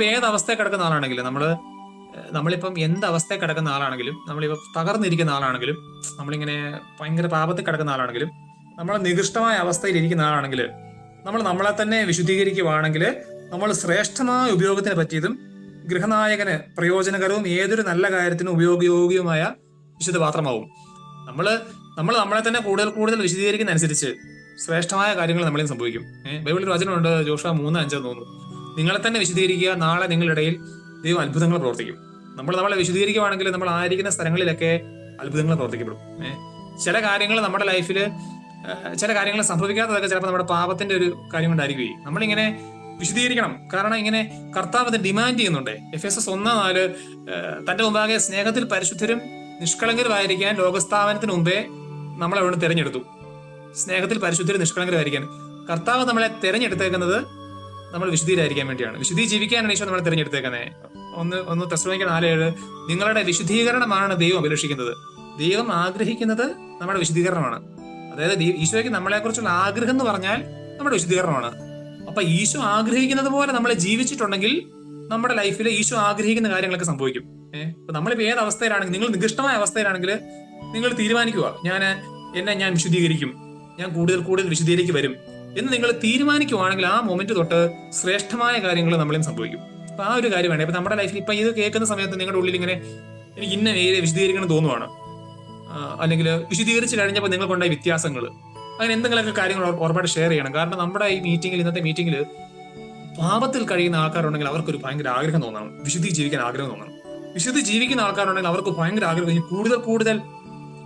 നമ്മളിപ്പോ ഏത് അവസ്ഥയിൽ കിടക്കുന്ന ആളാണെങ്കിലും നമ്മൾ നമ്മളിപ്പം എന്ത് അവസ്ഥയിൽ കിടക്കുന്ന ആളാണെങ്കിലും നമ്മളിപ്പോൾ തകർന്നിരിക്കുന്ന ആളാണെങ്കിലും നമ്മളിങ്ങനെ ഭയങ്കര പാപത്തിൽ കിടക്കുന്ന ആളാണെങ്കിലും നമ്മൾ നികൃഷ്ടമായ അവസ്ഥയിൽ ഇരിക്കുന്ന ആളാണെങ്കിൽ നമ്മൾ നമ്മളെ തന്നെ വിശുദ്ധീകരിക്കുവാണെങ്കിൽ നമ്മൾ ശ്രേഷ്ഠമായ ഉപയോഗത്തിന് പറ്റിയതും ഗൃഹനായകന് പ്രയോജനകരവും ഏതൊരു നല്ല കാര്യത്തിനും ഉപയോഗയോഗ്യവുമായ വിശുദ്ധ പാത്രമാവും. നമ്മൾ നമ്മൾ നമ്മളെ തന്നെ കൂടുതൽ കൂടുതൽ വിശദീകരിക്കുന്ന അനുസരിച്ച് ശ്രേഷ്ഠമായ കാര്യങ്ങൾ നമ്മളിൽ സംഭവിക്കും. ബൈബിളിൽ വചനമുണ്ട് ജോഷ മൂന്ന് അഞ്ചെന്ന് തോന്നുന്നു. നിങ്ങളെ തന്നെ വിശദീകരിക്കുക. നാളെ നിങ്ങളുടെ ഇടയിൽ ദൈവം അത്ഭുതങ്ങൾ പ്രവർത്തിക്കും. നമ്മൾ നമ്മളെ വിശദീകരിക്കുവാണെങ്കിൽ നമ്മൾ ആയിരിക്കുന്ന സ്ഥലങ്ങളിലൊക്കെ അത്ഭുതങ്ങൾ പ്രവർത്തിക്കപ്പെടും. ചില കാര്യങ്ങൾ നമ്മുടെ ലൈഫിൽ ചില കാര്യങ്ങൾ സംഭവിക്കാത്തതൊക്കെ ചിലപ്പോൾ നമ്മുടെ പാപത്തിന്റെ ഒരു കാര്യം കൊണ്ടായിരിക്കും. നമ്മളിങ്ങനെ വിശദീകരിക്കണം. കാരണം ഇങ്ങനെ കർത്താവ് അത് ഡിമാൻഡ് ചെയ്യുന്നുണ്ട്. എഫ് എസ് എസ് ഒന്ന് നാല് തന്റെ മുമ്പാകെ സ്നേഹത്തിൽ പരിശുദ്ധരും നിഷ്കളങ്കരുമായിരിക്കാൻ ലോകസ്ഥാപനത്തിന് മുമ്പേ നമ്മളെ അവിടെ തിരഞ്ഞെടുത്തു. സ്നേഹത്തിൽ പരിശുദ്ധരും നിഷ്കളങ്കരുമായിരിക്കാൻ. കർത്താവ് നമ്മളെ തിരഞ്ഞെടുത്തേക്കുന്നത് നമ്മൾ വിശുദ്ധിയിലായിരിക്കാൻ വേണ്ടിയാണ്. വിശുദ്ധി ജീവിക്കാനാണ് ഈശോ നമ്മൾ തിരഞ്ഞെടുത്തേക്കുന്നത്. ഒന്ന് ഒന്ന് തസ്രമിക്ക നാലേഴ് നിങ്ങളുടെ വിശുദ്ധീകരണമാണ് ദൈവം അഭിലഷിക്കുന്നത്. ദൈവം ആഗ്രഹിക്കുന്നത് നമ്മുടെ വിശുദ്ധീകരണമാണ്. അതായത് ഈശോയ്ക്ക് നമ്മളെ കുറിച്ചുള്ള ആഗ്രഹം എന്ന് പറഞ്ഞാൽ നമ്മുടെ വിശുദ്ധീകരണമാണ്. അപ്പൊ ഈശോ ആഗ്രഹിക്കുന്നത് പോലെ നമ്മൾ ജീവിച്ചിട്ടുണ്ടെങ്കിൽ നമ്മുടെ ലൈഫിൽ ഈശോ ആഗ്രഹിക്കുന്ന കാര്യങ്ങളൊക്കെ സംഭവിക്കും. ഏഹ് അപ്പൊ നമ്മളിപ്പോ ഏത് അവസ്ഥയിലാണെങ്കിൽ നിങ്ങൾ നികൃഷ്ടമായ അവസ്ഥയിലാണെങ്കിൽ നിങ്ങൾ തീരുമാനിക്കുക. ഞാൻ എന്നെ ഞാൻ വിശുദ്ധീകരിക്കും. ഞാൻ കൂടുതൽ കൂടുതൽ വിശുദ്ധീകരിക്ക് വരും. എന്ന് നിങ്ങൾ തീരുമാനിക്കുവാണെങ്കിൽ ആ മൊമെന്റ് തൊട്ട് ശ്രേഷ്ഠമായ കാര്യങ്ങൾ നമ്മളെയും സംഭവിക്കും. അപ്പൊ ആ ഒരു കാര്യം കാര്യമാണ് ഇപ്പൊ നമ്മുടെ ലൈഫിൽ ഇപ്പൊ ഇത് കേൾക്കുന്ന സമയത്ത് നിങ്ങളുടെ ഉള്ളിൽ ഇങ്ങനെ എനിക്ക് ഇന്ന ഏരിയ വിശദീകരിക്കണം തോന്നുവാണ്. അല്ലെങ്കിൽ വിശദീകരിച്ച് കഴിഞ്ഞപ്പോൾ നിങ്ങൾക്കുണ്ടായ വ്യത്യാസങ്ങൾ അങ്ങനെ എന്തെങ്കിലുമൊക്കെ കാര്യങ്ങൾ ഉറ- ഉറപ്പായിട്ട് ഷെയർ ചെയ്യണം. കാരണം നമ്മുടെ ഈ മീറ്റിംഗിൽ ഇന്നത്തെ മീറ്റിംഗിൽ പാപത്തിൽ കഴിയുന്ന ആൾക്കാരുണ്ടെങ്കിൽ അവർക്കൊരു ഭയങ്കര ആഗ്രഹം തോന്നണം. വിശുദ്ധി ജീവിക്കാൻ ആഗ്രഹം തോന്നണം. വിശുദ്ധി ജീവിക്കുന്ന ആൾക്കാരുണ്ടെങ്കിൽ അവർക്ക് ഭയങ്കര ആഗ്രഹം ഇനി കൂടുതൽ കൂടുതൽ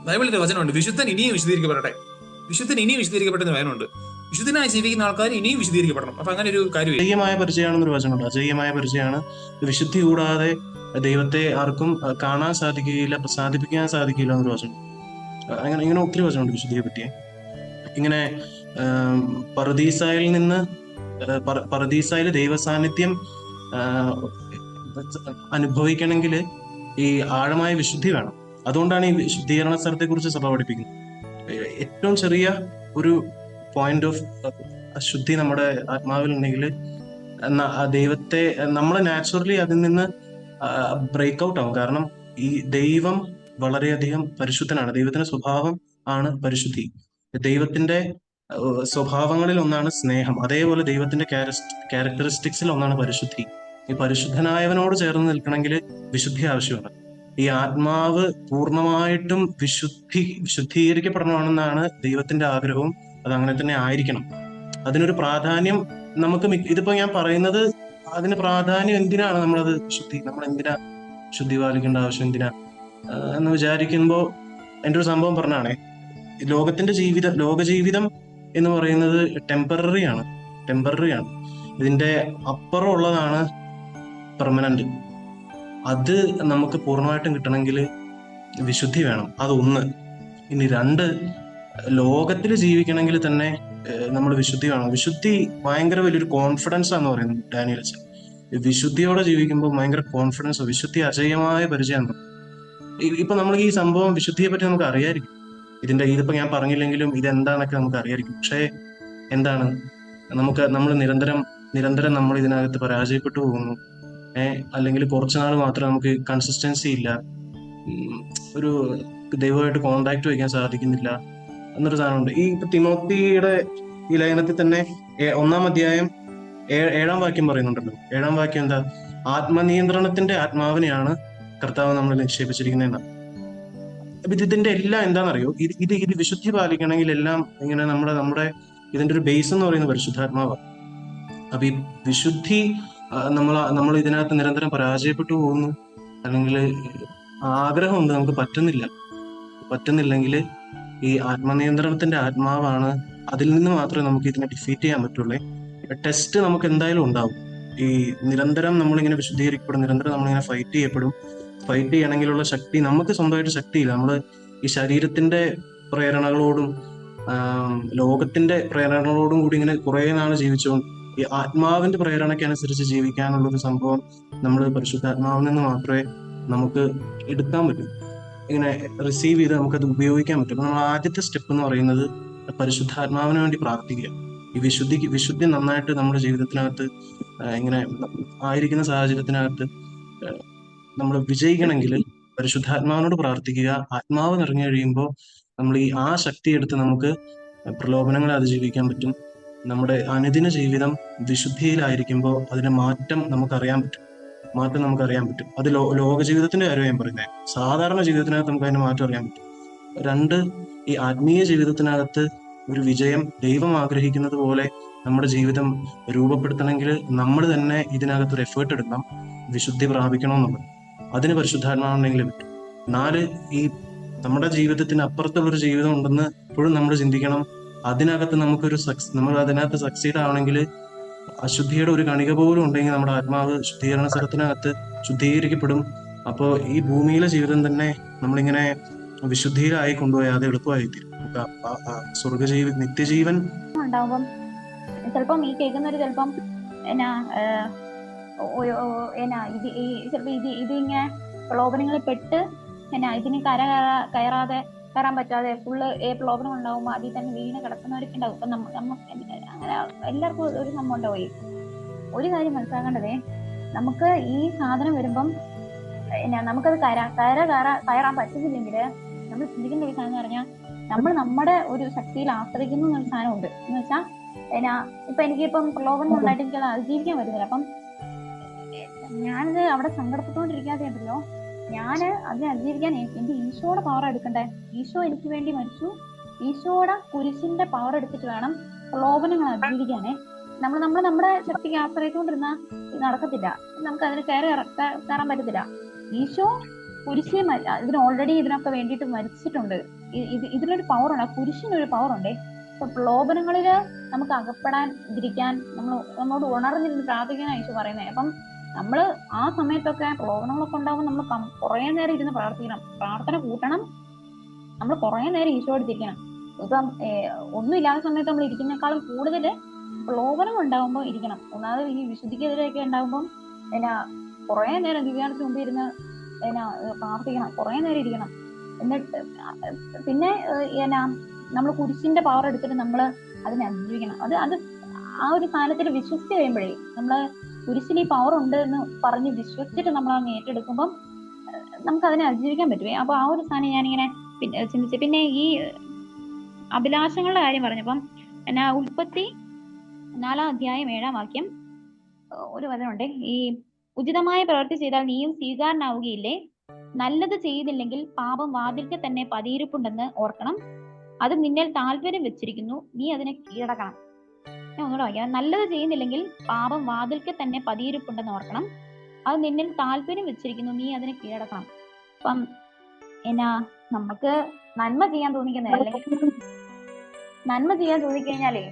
ബൈബിളിന്റെ വചനമുണ്ട്. വിശുദ്ധൻ ഇനിയും വിശദീകരിക്കപ്പെടട്ടെ. വിശുദ്ധൻ ഇനിയും വിശദീകരിക്കപ്പെട്ടെന്ന് വചനമുണ്ട് വിശുദ്ധനായി ജീവിക്കുന്ന ആൾക്കാർ ഇനിയും വിശദീകരിക്കപ്പെടണം. അപ്പൊ അങ്ങനെ ഒരു കാര്യം അജയ്യമായ പരിചയമാണെന്നൊരു വചനമുണ്ട് അജയ്യമായ പരിചയമാണ്. വിശുദ്ധി കൂടാതെ ദൈവത്തെ ആർക്കും കാണാൻ സാധിക്കുകയില്ല പ്രസാദിപ്പിക്കാൻ സാധിക്കില്ല എന്നൊരു വചനം. അങ്ങനെ ഇങ്ങനെ ഒത്തിരി വചനമുണ്ട് വിശുദ്ധിയെ പറ്റിയെ. ഇങ്ങനെ പറദീസായിൽ നിന്ന് പറദീസായിൽ ദൈവസാന്നിധ്യം അനുഭവിക്കണമെങ്കിൽ ഈ ആഴമായ വിശുദ്ധി വേണം. അതുകൊണ്ടാണ് ഈ ശുദ്ധീകരണ സ്ഥലത്തെ കുറിച്ച് സഭ പഠിപ്പിക്കുന്നത്. ഏറ്റവും ചെറിയ ഒരു പോയിന്റ് ഓഫ് അശുദ്ധി നമ്മുടെ ആത്മാവിൽ ഉണ്ടെങ്കിൽ ദൈവത്തെ നമ്മൾ നാച്ചുറലി അതിൽ നിന്ന് ബ്രേക്ക് ഔട്ട് ആവും. കാരണം ഈ ദൈവം വളരെയധികം പരിശുദ്ധനാണ്. ദൈവത്തിന്റെ സ്വഭാവം ആണ് പരിശുദ്ധി. ദൈവത്തിന്റെ സ്വഭാവങ്ങളിൽ ഒന്നാണ് സ്നേഹം. അതേപോലെ ദൈവത്തിന്റെ ക്യാരക്ടറിസ്റ്റിക്സിൽ ഒന്നാണ് പരിശുദ്ധി. ഈ പരിശുദ്ധനായവനോട് ചേർന്ന് നിൽക്കണമെങ്കിൽ വിശുദ്ധി ആവശ്യമാണ്. ഈ ആത്മാവ് പൂർണമായിട്ടും വിശുദ്ധി വിശുദ്ധീകരിക്കപ്പെടണമെന്നാണ് ദൈവത്തിന്റെ ആഗ്രഹവും. അത് അങ്ങനെ തന്നെ ആയിരിക്കണം. അതിനൊരു പ്രാധാന്യം നമുക്ക് ഇതിപ്പോ ഞാൻ പറയുന്നത് അതിന് പ്രാധാന്യം എന്തിനാണ് നമ്മളത് ശുദ്ധി നമ്മൾ എന്തിനാ ശുദ്ധി പാലിക്കേണ്ട ആവശ്യം എന്തിനാ? എന്ന് വിചാരിക്കുമ്പോ എന്റെ ഒരു സംഭവം പറഞ്ഞാണേ ലോകത്തിന്റെ ജീവിതം ലോക ജീവിതം എന്ന് പറയുന്നത് ടെമ്പററി ആണ് ടെമ്പററി ആണ്. ഇതിന്റെ അപ്പുറം ഉള്ളതാണ് പെർമനന്റ് അത് നമുക്ക് പൂർണമായിട്ടും കിട്ടണമെങ്കിൽ വിശുദ്ധി വേണം. അതൊന്ന്. ഇനി രണ്ട് ലോകത്തിൽ ജീവിക്കണമെങ്കിൽ തന്നെ നമ്മൾ വിശുദ്ധി വേണം വിശുദ്ധി ഭയങ്കര വലിയൊരു കോൺഫിഡൻസ് ആണെന്ന് പറയുന്നത് ഡാനിയൽ അച്ഛൻ. വിശുദ്ധിയോടെ ജീവിക്കുമ്പോൾ ഭയങ്കര കോൺഫിഡൻസ് വിശുദ്ധി അജയമായ പരിചയമാണ്. ഇപ്പൊ നമ്മൾ ഈ സംഭവം വിശുദ്ധിയെ പറ്റി നമുക്ക് അറിയായിരിക്കും. ഇതിന്റെ ഇതിപ്പോ ഞാൻ പറഞ്ഞില്ലെങ്കിലും ഇതെന്താണൊക്കെ നമുക്ക് അറിയായിരിക്കും. പക്ഷേ എന്താണ്? നമുക്ക് നമ്മൾ നിരന്തരം നിരന്തരം നമ്മൾ ഇതിനകത്ത് പരാജയപ്പെട്ടു പോകുന്നു. ഏഹ് അല്ലെങ്കിൽ കുറച്ചു നാൾ മാത്രം നമുക്ക് കൺസിസ്റ്റൻസി ഇല്ല. ഒരു ദൈവമായിട്ട് കോണ്ടാക്ട് വയ്ക്കാൻ സാധിക്കുന്നില്ല. എന്നൊരു സാധനമുണ്ട്. ഈ ഇപ്പൊ തിമോത്തിയുടെ ഈ ലേഖനത്തിൽ തന്നെ ഒന്നാം അധ്യായം ഏഴാം വാക്യം പറയുന്നുണ്ടല്ലോ. ഏഴാം വാക്യം എന്താ? ആത്മനിയന്ത്രണത്തിന്റെ ആത്മാവിനെയാണ് കർത്താവ് നമ്മൾ നിക്ഷേപിച്ചിരിക്കുന്നതെന്ന് അപ്പൊ ഇത് ഇതിന്റെ എല്ലാം എന്താണെന്നറിയോ? ഇത് ഇത് ഇത് വിശുദ്ധി പാലിക്കണമെങ്കിൽ എല്ലാം ഇങ്ങനെ നമ്മുടെ നമ്മുടെ ഇതിന്റെ ഒരു ബേസ് എന്ന് പറയുന്നത് പരിശുദ്ധാത്മാവാണ്. അപ്പൊ ഈ വിശുദ്ധി നമ്മൾ നമ്മൾ ഇതിനകത്ത് നിരന്തരം പരാജയപ്പെട്ടു പോകുന്നു. അല്ലെങ്കിൽ ആഗ്രഹമുണ്ട് നമുക്ക് പറ്റുന്നില്ല. പറ്റുന്നില്ലെങ്കിൽ ഈ ആത്മനിയന്ത്രണത്തിന്റെ ആത്മാവാണ് അതിൽ നിന്ന് മാത്രമേ നമുക്ക് ഇതിനെ ഡിഫീറ്റ് ചെയ്യാൻ പറ്റുള്ളൂ. ടെസ്റ്റ് നമുക്ക് എന്തായാലും ഉണ്ടാവും. ഈ നിരന്തരം നമ്മളിങ്ങനെ വിശുദ്ധീകരിക്കപ്പെടും നിരന്തരം നമ്മളിങ്ങനെ ഫൈറ്റ് ചെയ്യപ്പെടും. ഫൈറ്റ് ചെയ്യണമെങ്കിലുള്ള ശക്തി നമുക്ക് സ്വന്തമായിട്ട് ശക്തിയില്ല. നമ്മൾ ഈ ശരീരത്തിന്റെ പ്രേരണകളോടും ലോകത്തിന്റെ പ്രേരണകളോടും കൂടി ഇങ്ങനെ കുറെ നാൾ ജീവിച്ചുകൊണ്ട് ഈ ആത്മാവിന്റെ പ്രേരണക്കനുസരിച്ച് ജീവിക്കാനുള്ള ഒരു സംഭവം നമ്മൾ പരിശുദ്ധാത്മാവിൽ നിന്ന് മാത്രമേ നമുക്ക് എടുക്കാൻ പറ്റൂ. ഇങ്ങനെ റിസീവ് ചെയ്ത് നമുക്കത് ഉപയോഗിക്കാൻ പറ്റും. നമ്മൾ ആദ്യത്തെ സ്റ്റെപ്പ് എന്ന് പറയുന്നത് പരിശുദ്ധാത്മാവിന് വേണ്ടി പ്രാർത്ഥിക്കുക. ഈ വിശുദ്ധി വിശുദ്ധി നന്നായിട്ട് നമ്മുടെ ജീവിതത്തിനകത്ത് ഇങ്ങനെ ആയിരിക്കുന്ന സാഹചര്യത്തിനകത്ത് നമ്മൾ വിജയിക്കണമെങ്കിൽ പരിശുദ്ധാത്മാവിനോട് പ്രാർത്ഥിക്കുക. ആത്മാവ് നിറഞ്ഞു കഴിയുമ്പോൾ നമ്മൾ ഈ ആ ശക്തി എടുത്ത് നമുക്ക് പ്രലോഭനങ്ങളെ അതിജീവിക്കാൻ പറ്റും. നമ്മുടെ അനുദിന ജീവിതം വിശുദ്ധിയിലായിരിക്കുമ്പോൾ അതിന് മാറ്റം നമുക്കറിയാൻ പറ്റും. മാറ്റം നമുക്ക് അറിയാൻ പറ്റും. അത് ലോ ലോക ജീവിതത്തിന്റെ കാര്യം ഞാൻ പറയുന്നത് സാധാരണ ജീവിതത്തിനകത്ത് നമുക്ക് അതിന്റെ മാറ്റം അറിയാൻ പറ്റും. രണ്ട് ഈ ആത്മീയ ജീവിതത്തിനകത്ത് ഒരു വിജയം ദൈവം ആഗ്രഹിക്കുന്നത് പോലെ നമ്മുടെ ജീവിതം രൂപപ്പെടുത്തണമെങ്കിൽ നമ്മൾ തന്നെ ഇതിനകത്ത് ഒരു എഫേർട്ട് എടുക്കണം വിശുദ്ധി പ്രാപിക്കണമെന്നുള്ളത് അതിന് പരിശുദ്ധാത്മാവുണ്ടെങ്കിൽ പറ്റും. നാല് ഈ നമ്മുടെ ജീവിതത്തിന് അപ്പുറത്തുള്ളൊരു ജീവിതം ഉണ്ടെന്ന് എപ്പോഴും നമ്മൾ ചിന്തിക്കണം. അതിനകത്ത് നമുക്കൊരു സക്സ് നമ്മൾ അതിനകത്ത് സക്സീഡ് ആവണമെങ്കിൽ അശുദ്ധിയുടെ ഒരു കണിക പോലും ഉണ്ടെങ്കിൽ നമ്മുടെ ആത്മാവ് ശുദ്ധീകരണ സ്ഥലത്തിനകത്ത് ശുദ്ധീകരിക്കപ്പെടും. അപ്പോൾ ഈ ഭൂമിയിലെ ജീവിതം തന്നെ നമ്മളിങ്ങനെ വിശുദ്ധിയിലായി കൊണ്ടുപോയാൽ അത് എളുപ്പമായി തീരും സ്വർഗജീവി നിത്യജീവൻ ഉണ്ടാവുമ്പം ചിലപ്പം ഈ കേൾക്കുന്നവര് ചിലപ്പം എന്നാ എന്നാ ഇത് ഈ ചിലപ്പോ ഇത് ഇതിങ്ങനെ പ്രലോഭനങ്ങളിൽ പെട്ട് എന്നാ ഇതിന് കര കയറാതെ കയറാൻ പറ്റാതെ ഫുള്ള് പ്രോബ്ലം ഉണ്ടാവുമ്പോൾ അതിൽ തന്നെ വീണ് കിടക്കുന്നവരൊക്കെ ഉണ്ടാവും. ഇപ്പൊ നമ്മ നമ്മ അങ്ങനെ എല്ലാവർക്കും ഒരു സംഭവം ഉണ്ടാവും ഒരു കാര്യം മനസ്സിലാക്കേണ്ടതേ നമുക്ക് ഈ സാധനം വരുമ്പം എന്നാ നമുക്കത് കയറാ കയറ കയറാ കയറാൻ പറ്റുന്നില്ലെങ്കിൽ നമ്മൾ ചിന്തിക്കേണ്ട ഒരു സാധനം എന്ന് പറഞ്ഞാൽ നമ്മൾ നമ്മുടെ ഒരു ശക്തിയിൽ ആശ്രയിക്കുന്ന ഒരു സാധനമുണ്ട്. എന്ന് വെച്ചാൽ എന്നാ ഇപ്പൊ എനിക്കിപ്പം പ്രലോഭനം ഉണ്ടായിട്ട് എനിക്ക് അത് അതിജീവിക്കാൻ പറ്റുന്നില്ല. അപ്പം ഞാനത് അവിടെ സങ്കടപ്പെട്ടുകൊണ്ടിരിക്കാതെ ഉണ്ടല്ലോ ഞാൻ അതിനെ അതിജീവിക്കാൻ എന്റെ ഈശോയുടെ പവർ എടുക്കണ്ടേ? ഈശോ എനിക്ക് വേണ്ടി മരിച്ചു. ഈശോയുടെ കുരിശിന്റെ പവർ എടുത്തിട്ട് വേണം പ്രലോഭനങ്ങൾ അതിജീവിക്കാനേ. നമ്മൾ നമ്മൾ നമ്മുടെ ശക്തിക്ക് ആശ്രയിച്ചുകൊണ്ടിരുന്ന നടക്കത്തില്ല. നമുക്ക് അതിന് കയറി കയറാൻ പറ്റത്തില്ല. ഈശോ കുരിശിൽ ഇതിന് ഓൾറെഡി ഇതിനൊക്കെ വേണ്ടിയിട്ട് മരിച്ചിട്ടുണ്ട്. ഇത് ഇതിനൊരു പവർ ഉണ്ട്. കുരിശിനൊരു പവർ ഉണ്ടേ. അപ്പൊ പ്രലോഭനങ്ങളിൽ നമുക്ക് അകപ്പെടാൻ ഇരിക്കാൻ നമ്മൾ നമ്മളോട് ഉണർന്നിരുന്ന് പ്രാർത്ഥിക്കാനാണ് ഈശോ പറയുന്നത് അപ്പം നമ്മൾ ആ സമയത്തൊക്കെ പ്രോബ്ലങ്ങളൊക്കെ ഉണ്ടാകുമ്പോൾ നമ്മൾ കുറെ നേരം ഇരുന്ന് പ്രാർത്ഥിക്കണം. പ്രാർത്ഥന കൂട്ടണം. നമ്മൾ കുറെ നേരം ഈശോ എടുത്തിരിക്കണം ഇപ്പം ഒന്നുമില്ലാത്ത സമയത്ത് നമ്മൾ ഇരിക്കുന്നേക്കാളും കൂടുതൽ പ്രലോഭനം ഉണ്ടാകുമ്പോൾ ഇരിക്കണം. ഒന്നാമത് ഈ വിശുദ്ധിക്കെതിരെയൊക്കെ ഉണ്ടാകുമ്പോൾ എന്നാ കുറെ നേരം ദിവ്യാനത്തിന് മുമ്പ് ഇരുന്ന് എന്നാ പ്രാർത്ഥിക്കണം. കുറെ നേരം ഇരിക്കണം. എന്നിട്ട് പിന്നെ എന്നാ നമ്മൾ കുരിശിന്റെ പവർ എടുത്തിട്ട് നമ്മൾ അതിനെ അതിജീവിക്കണം അത് അത് ആ ഒരു സാധനത്തിൽ വിശ്വസിച്ച് കഴിയുമ്പോഴേ നമ്മൾ കുരിശിന് ഈ പവർ ഉണ്ട് എന്ന് പറഞ്ഞ് വിശ്വസിച്ചിട്ട് നമ്മൾ അങ്ങ് ഏറ്റെടുക്കുമ്പം നമുക്ക് അതിനെ അതിജീവിക്കാൻ പറ്റുമേ അപ്പൊ ആ ഒരു സാധനം ഞാനിങ്ങനെ പിന്നെ ചിന്തിച്ചു. പിന്നെ ഈ അഭിലാഷങ്ങളുടെ കാര്യം പറഞ്ഞപ്പം എന്നാ ഉൽപ്പത്തി നാലാം അധ്യായം ഏഴാം വാക്യം ഒരു വചനമുണ്ട്. ഈ ഉചിതമായ പ്രവൃത്തി ചെയ്താൽ നീയും സ്വീകാരനാവുകയില്ലേ? നല്ലത് ചെയ്തില്ലെങ്കിൽ പാപം വാതിൽക്ക് തന്നെ പതിയിരിപ്പുണ്ടെന്ന് ഓർക്കണം. അത് നിന്നിൽ താല്പര്യം വെച്ചിരിക്കുന്നു. നീ അതിനെ കീഴടക്കണം. ഞാൻ ഒന്നുകൂടെ വായിക്കാം നല്ലത് ചെയ്യുന്നില്ലെങ്കിൽ പാപം വാതിൽക്ക് തന്നെ പതിയിരിപ്പുണ്ടെന്ന് ഓർക്കണം. അത് നിന്നിൽ താല്പര്യം വെച്ചിരിക്കുന്നു. നീ അതിനെ കീഴടക്കണം. അപ്പം എന്നാ നമുക്ക് നന്മ ചെയ്യാൻ തോന്നിക്കുന്നത് അല്ലെങ്കിൽ നന്മ ചെയ്യാൻ തോന്നിക്കഴിഞ്ഞാലേ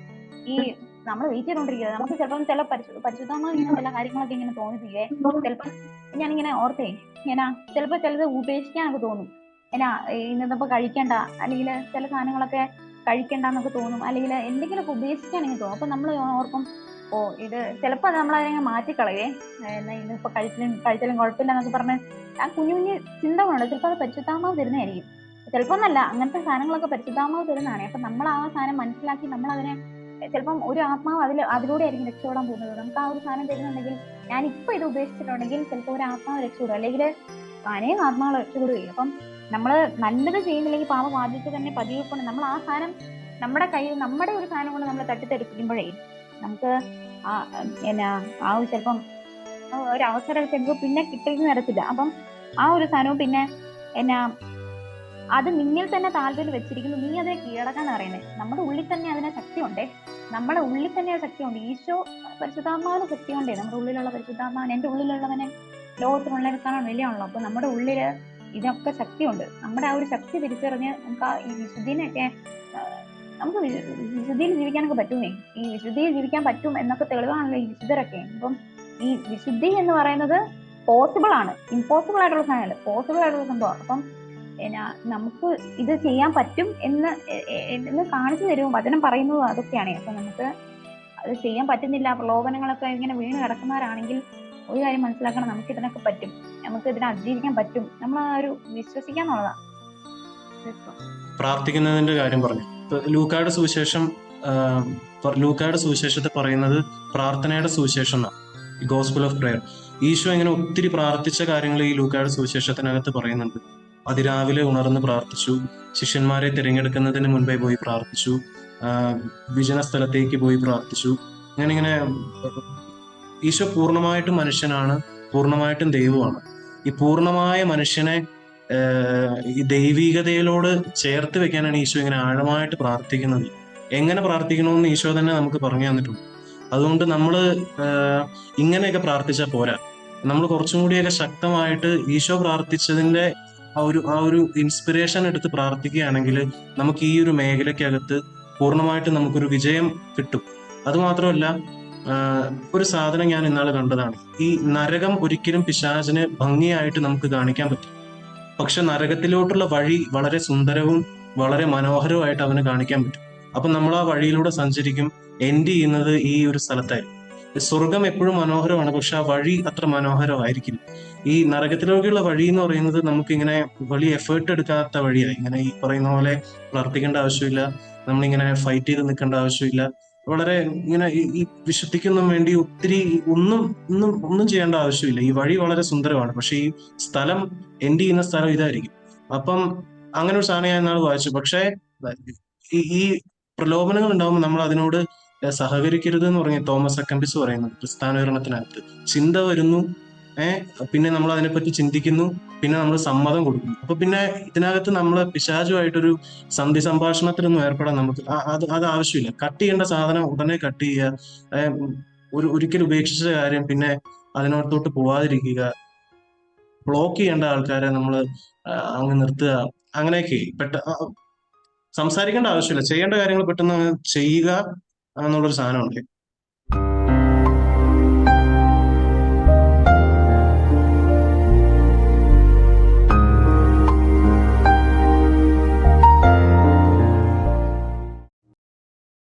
ഈ നമ്മൾ വെയിറ്റ് ചെയ്തോണ്ടിരിക്കുന്നത് നമുക്ക് ചിലപ്പം ചില പരിശു പരിശുദ്ധമായ ഇങ്ങനെ ചില കാര്യങ്ങളൊക്കെ ഇങ്ങനെ തോന്നിപ്പിക്കേ ചിലപ്പം ഞാനിങ്ങനെ ഓർത്തേ ഞാനാ ചിലപ്പോ ചിലത് ഉപേക്ഷിക്കാനൊക്കെ തോന്നും. എന്നാ ഇന്നിപ്പോ കഴിക്കണ്ട. അല്ലെങ്കിൽ ചില സാധനങ്ങളൊക്കെ കഴിക്കണ്ടെന്നൊക്കെ തോന്നും. അല്ലെങ്കിൽ എന്തെങ്കിലുമൊക്കെ ഉപേക്ഷിക്കാൻ ഇങ്ങനെ തോന്നും. അപ്പൊ നമ്മൾ ഓർക്കും ഓ ഇത് ചിലപ്പോ നമ്മൾ അതിനെ മാറ്റിക്കളയേ എന്നാ ഇന്നിപ്പൊ കഴിച്ചാലും കഴിച്ചാലും കുഴപ്പമില്ല എന്നൊക്കെ പറഞ്ഞ് ആ കുഞ്ഞു കുഞ്ഞു ചിന്തകളുണ്ട്. ചിലപ്പോൾ അത് പരിശുദ്ധാമാവ് തരുന്നതായിരിക്കും. ചിലപ്പോ ഒന്നല്ല അങ്ങനത്തെ സാധനങ്ങളൊക്കെ പരിശുദ്ധാമാവ് തരുന്നതാണ്. അപ്പൊ നമ്മൾ ആ സാധനം മനസ്സിലാക്കി നമ്മൾ അതിനെ ചിലപ്പം ഒരു ആത്മാവ് അതിൽ അതിലൂടെ ആയിരിക്കും രക്ഷപ്പെടാൻ പോകുന്നത്. നമുക്ക് ആ ഒരു സാധനം തരുന്നുണ്ടെങ്കിൽ ഞാൻ ഇപ്പൊ ഇത് ഉപേക്ഷിച്ചിട്ടുണ്ടെങ്കിൽ ചിലപ്പോൾ ഒരു ആത്മാവ് രക്ഷപ്പെടും. അല്ലെങ്കിൽ അനേകം ആത്മാവ് രക്ഷപ്പെടുകയും അപ്പം നമ്മൾ നല്ലത് ചെയ്യുന്നില്ലെങ്കിൽ പാമ്പ് ബാധിച്ച് തന്നെ പതിവ് കൊണ്ട് നമ്മൾ ആ സാധനം നമ്മുടെ കയ്യിൽ നമ്മുടെ ഒരു സാധനം കൊണ്ട് നമ്മൾ തട്ടിത്തെറിപ്പിക്കുമ്പോഴേ നമുക്ക് ആ എന്നാ ആ ഒരു ചിലപ്പം ഒരു അവസരം ചിലപ്പോൾ പിന്നെ കിട്ടുന്ന തരത്തില്ല അപ്പം ആ ഒരു സാധനവും പിന്നെ എന്നാ അത് നിന്നിൽ തന്നെ താല്പര്യം വെച്ചിരിക്കുന്നു. നീ അതിനെ കീഴടക്കാൻ പറയുന്നത് നമ്മുടെ ഉള്ളിൽ തന്നെ അതിനെ ശക്തിയുണ്ടേ. നമ്മുടെ ഉള്ളിൽ തന്നെ ആ ശക്തിയുണ്ട്. ഈശോ പരിശുദ്ധാത്മാവിന് ശക്തിയുണ്ടേ. നമ്മുടെ ഉള്ളിലുള്ള പരിശുദ്ധാത്മാവിന് എന്റെ ഉള്ളിലുള്ളവനെ ലോകത്തിനുള്ളവർക്കാണ് വിലയാണല്ലോ അപ്പൊ നമ്മുടെ ഉള്ളിൽ ഇതിനൊക്കെ ശക്തിയുണ്ട്. നമ്മുടെ ആ ഒരു ശക്തി തിരിച്ചറിഞ്ഞ് നമുക്ക് ആ ഈ വിശുദ്ധിനെയൊക്കെ നമുക്ക് വിശുദ്ധിയിൽ ജീവിക്കാനൊക്കെ പറ്റുമേ? ഈ വിശുദ്ധിയിൽ ജീവിക്കാൻ പറ്റും എന്നൊക്കെ തെളിവാണല്ലോ ഈ വിശുദ്ധരൊക്കെ. അപ്പം ഈ വിശുദ്ധി എന്ന് പറയുന്നത് പോസിബിൾ ആണ്. ഇമ്പോസിബിൾ ആയിട്ടുള്ള സാധനമല്ല. പോസിബിൾ ആയിട്ടുള്ള സംഭവം അപ്പം എന്നാ നമുക്ക് ഇത് ചെയ്യാൻ പറ്റും എന്ന് എന്ന് കാണിച്ചു തരും. വചനം പറയുന്നത് അതൊക്കെയാണ്. അപ്പൊ നമുക്ക് അത് ചെയ്യാൻ പറ്റുന്നില്ല. പ്രലോഭനങ്ങളൊക്കെ ഇങ്ങനെ വീണ് കിടക്കുന്നവരാണെങ്കിൽ ഒരു കാര്യം മനസ്സിലാക്കണം. നമുക്ക് ഇതിനൊക്കെ പറ്റും. നമുക്ക് ഇതിനെ അതിജീവിക്കാൻ പറ്റും. നമ്മൾ ആ ഒരു വിശ്വസിക്കാന്നുള്ളതാ പ്രാർത്ഥിക്കുന്നതിന്റെ കാര്യം പറഞ്ഞു. ലൂക്കായുടെ സുവിശേഷം ലൂക്കായുടെ സുവിശേഷത്തെ പറയുന്നത് പ്രാർത്ഥനയുടെ സുവിശേഷം എന്നാണ് ഗോസ്പിൾ ഓഫ് പ്രെയർ ഈശോ ഇങ്ങനെ ഒത്തിരി പ്രാർത്ഥിച്ച കാര്യങ്ങൾ ഈ ലൂക്കായുടെ സുവിശേഷത്തിനകത്ത് പറയുന്നുണ്ട്. അതിരാവിലെ ഉണർന്ന് പ്രാർത്ഥിച്ചു. ശിഷ്യന്മാരെ തിരഞ്ഞെടുക്കുന്നതിന് മുൻപേ പോയി പ്രാർത്ഥിച്ചു. വിജന സ്ഥലത്തേക്ക് പോയി പ്രാർത്ഥിച്ചു. അങ്ങനെ ഇങ്ങനെ ഈശോ പൂർണമായിട്ടും മനുഷ്യനാണ് പൂർണമായിട്ടും ദൈവമാണ്. ഈ പൂർണമായ മനുഷ്യനെ ഈ ദൈവികതയിലോട് ചേർത്ത് വെക്കാനാണ് ഈശോ ഇങ്ങനെ ആഴമായിട്ട് പ്രാർത്ഥിക്കുന്നത്. എങ്ങനെ പ്രാർത്ഥിക്കണമെന്ന് ഈശോ തന്നെ നമുക്ക് പറഞ്ഞു തന്നിട്ടുണ്ട്. അതുകൊണ്ട് നമ്മൾ ഇങ്ങനെയൊക്കെ പ്രാർത്ഥിച്ചാൽ പോരാ. നമ്മൾ കുറച്ചും കൂടിയൊക്കെ ശക്തമായിട്ട് ഈശോ പ്രാർത്ഥിച്ചതിന്റെ ആ ഒരു ആ ഒരു ഇൻസ്പിറേഷൻ എടുത്ത് പ്രാർത്ഥിക്കുകയാണെങ്കിൽ നമുക്ക് ഈ ഒരു മേഖലയ്ക്കകത്ത് പൂർണമായിട്ടും നമുക്കൊരു വിജയം കിട്ടും. അതുമാത്രമല്ല ഒരു സാധനം ഞാൻ ഇന്നാൾ കണ്ടതാണ്. ഈ നരകം ഒരിക്കലും പിശാചിന് ഭംഗിയായിട്ട് നമുക്ക് കാണിക്കാൻ പറ്റും പക്ഷെ നരകത്തിലോട്ടുള്ള വഴി വളരെ സുന്ദരവും വളരെ മനോഹരവുമായിട്ട് അവന് കാണിക്കാൻ പറ്റും. അപ്പൊ നമ്മൾ ആ വഴിയിലൂടെ സഞ്ചരിക്കും എൻഡ് ചെയ്യുന്നത് ഈ ഒരു സ്ഥലത്തായിരിക്കും. സ്വർഗം എപ്പോഴും മനോഹരമാണ് പക്ഷെ ആ വഴി അത്ര മനോഹരമായിരിക്കില്ല. ഈ നരകത്തിലേക്കുള്ള വഴി എന്ന് പറയുന്നത് നമുക്ക് ഇങ്ങനെ വലിയ എഫേർട്ട് എടുക്കാത്ത വഴിയായി ഇങ്ങനെ ഈ പറയുന്ന പോലെ പ്രവർത്തിക്കേണ്ട ആവശ്യമില്ല നമ്മളിങ്ങനെ ഫൈറ്റ് ചെയ്ത് നിൽക്കേണ്ട ആവശ്യമില്ല. വളരെ ഇങ്ങനെ ഈ- വിശുദ്ധിക്കൊന്നും വേണ്ടി ഒത്തിരി ഒന്നും ഒന്നും ഒന്നും ചെയ്യേണ്ട ആവശ്യമില്ല. ഈ വഴി വളരെ സുന്ദരമാണ്. പക്ഷെ ഈ സ്ഥലം എൻഡ് ചെയ്യുന്ന സ്ഥലം ഇതായിരിക്കും. അപ്പം അങ്ങനെ ഒരു സാധനം ഞാൻ ഇന്നാൾ വായിച്ചു. പക്ഷേ ഈ പ്രലോഭനങ്ങൾ ഉണ്ടാകുമ്പോൾ നമ്മൾ അതിനോട് സഹകരിക്കരുത് എന്ന് പറഞ്ഞ തോമസ് അക്കമ്പിസ് പറയുന്നത് ക്രിസ്താനുകരണത്തിനകത്ത് ചിന്ത വരുന്നു പിന്നെ നമ്മൾ അതിനെപ്പറ്റി ചിന്തിക്കുന്നു പിന്നെ നമ്മൾ സമ്മതം കൊടുക്കുന്നു. അപ്പൊ പിന്നെ ഇതിനകത്ത് നമ്മൾ പിശാചുമായിട്ടൊരു സന്ധി സംഭാഷണത്തിലൊന്നും ഏർപ്പെടാൻ നമുക്ക് അത് അത് ആവശ്യമില്ല. കട്ട് ചെയ്യേണ്ട സാധനം ഉടനെ കട്ട് ചെയ്യുക ഒരു ഒരിക്കൽ ഉപേക്ഷിച്ച കാര്യം പിന്നെ അതിനോടത്തോട്ട് പോവാതിരിക്കുക ബ്ലോക്ക് ചെയ്യേണ്ട ആൾക്കാരെ നമ്മൾ അങ്ങ് നിർത്തുക അങ്ങനെയൊക്കെ പെട്ട സംസാരിക്കേണ്ട ആവശ്യമില്ല. ചെയ്യേണ്ട കാര്യങ്ങൾ പെട്ടെന്ന് ചെയ്യുക എന്നുള്ളൊരു സാധനമുണ്ട്.